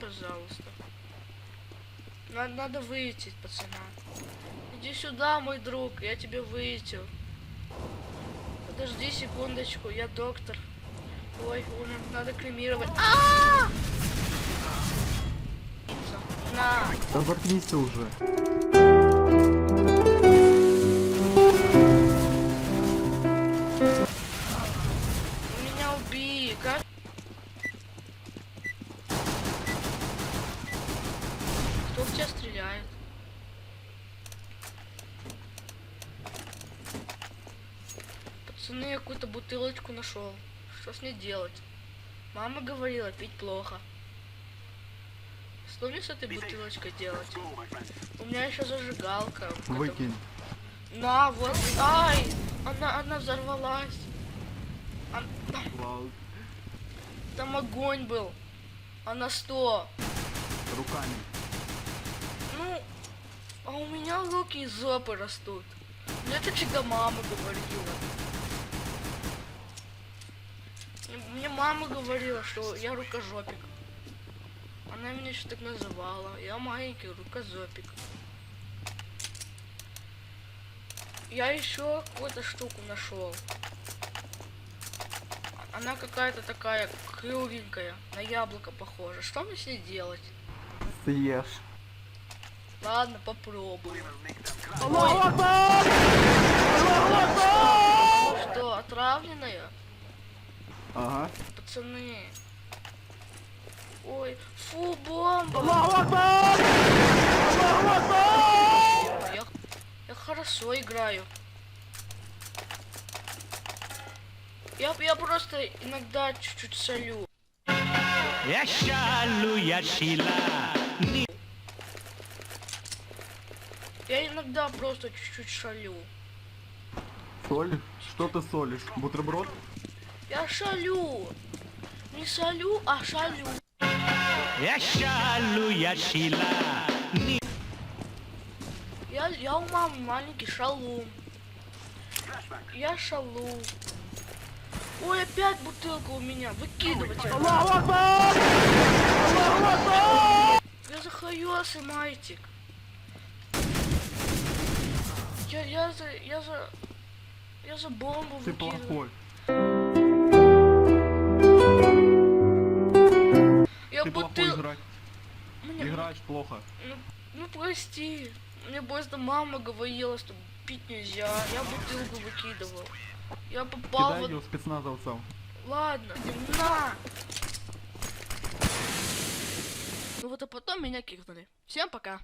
пожалуйста. Надо, надо выйти, пацана. Иди сюда, мой друг, я тебя вылетел. Подожди секундочку, я доктор. Ой, умер, надо кремировать. А! На, ты уже. Стреляет? Пацаны, я какую-то бутылочку нашел. Что с ней делать? Мама говорила, пить плохо. Что мне с этой бутылочкой делать? У меня еще зажигалка. Выкинь. На, вот. Ай! Она, она взорвалась. Вау. Там огонь был. А на 100. Руками. Ну, а у меня руки из жопы растут. Мне это всегда мама говорила. Мне- мама говорила, что я рукожопик. Она меня еще так называла. Я маленький рукожопик. Я еще какую-то штуку нашел. Она какая-то такая кругленькая, на яблоко похожа. Что мне с ней делать? Съешь. Ладно, Ну что, отравленная? Ага. Пацаны. Ой, фу, бомба. Я, я хорошо играю. Я, я просто иногда чуть-чуть солю. Я шалу, я шила. Иногда просто чуть-чуть шалю. Соль? Что ты солишь? Бутерброд? Я шалю. Не солю, а шалю. Я шалу, я шила. Я, я у мамы маленький шалун. Я шалу. Ой, опять бутылка у меня. Выкидывать. её. Я захоёсы, майтик. Я, я за, я за, я за бомбу Ты выкидываю. плохой. Я Ты плохой бутыл... играть. Мне- Играешь плохо. Ну, ну прости. Мне просто мама говорила, что пить нельзя. Я бутылку выкидывал. Я попал Кидай в... ее спецназовцам. Ладно, на! Ну вот а потом меня кикнули. Всем пока.